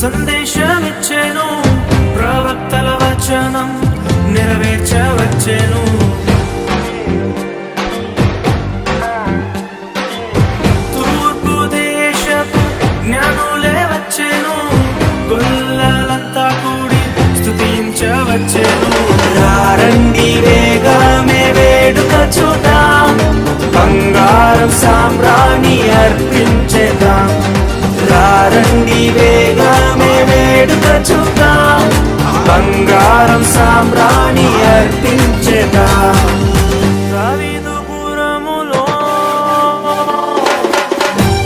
సందేశమిచ్చేను ప్రవక్తల వచనం నెరవేర్చవచ్చేను. తూర్పు దేశపు జ్ఞానులే వచ్చేను గొల్లలంతా కూడి స్థుతించవచ్చేను రండి వేగమే వేడుక చూద్దాం బంగారం సామ్రాణి అర్పించేదాం రండి వేగ సామ్రాణి అర్పించగా